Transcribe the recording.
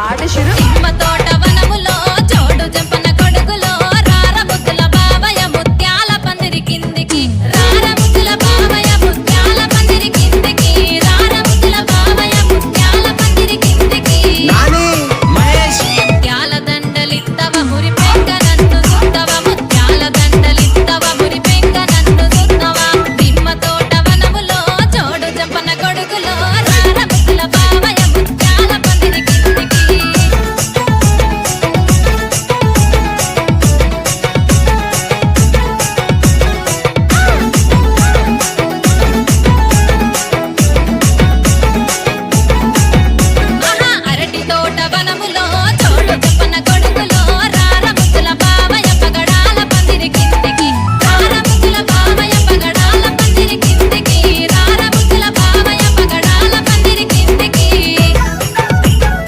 ఆడిషుడు తోట వనములో జోడు జంపన కొడుకులో రార బుద్ధుల బావయ ముత్యాల పందిరి కిందికి రార బుద్ధుల బావయ ముత్యాల పందిరి కిందికి రార బుద్ధుల బావయ ముత్యాల పందిరి కిందికి. ముత్యాల దండలిత్తవ మురి పెంక నన్ను సుత్తవ ముత్యాల దండలిత్తవ మురి పెంక నన్ను సుత్తవ తిమ్మ తోట వనములో జోడు జంపన కొడుకులో enamorado.